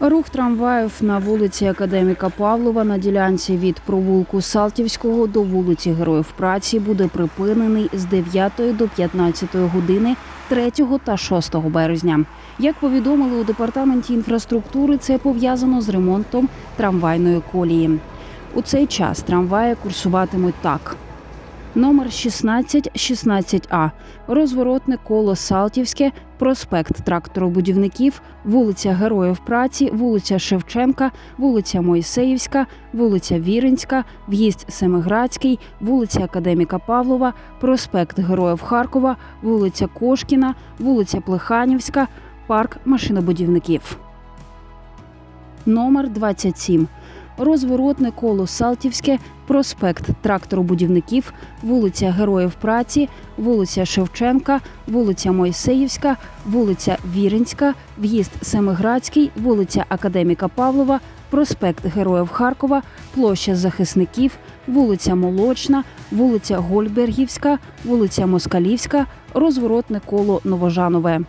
Рух трамваїв на вулиці Академіка Павлова на ділянці від провулку Салтівського до вулиці Героїв Праці буде припинений з 9 до 15 години 3 та 6 березня. Як повідомили у департаменті інфраструктури, це пов'язано з ремонтом трамвайної колії. У цей час трамваї курсуватимуть так. Номер 1616А. Розворотне коло Салтівське, проспект тракторобудівників, вулиця Героїв Праці, вулиця Шевченка, вулиця Мойсеївська, вулиця Віринська, в'їзд Семиградський, вулиця Академіка Павлова, проспект Героїв Харкова, вулиця Кошкіна, вулиця Плеханівська, парк машинобудівників. Номер 27. Розворотне коло Салтівське, проспект тракторобудівників, вулиця Героїв Праці, вулиця Шевченка, вулиця Мойсеївська, вулиця Віринська, в'їзд Семиградський, вулиця Академіка Павлова, проспект Героїв Харкова, площа Захисників, вулиця Молочна, вулиця Гольбергівська, вулиця Москалівська, розворотне коло Новожанове.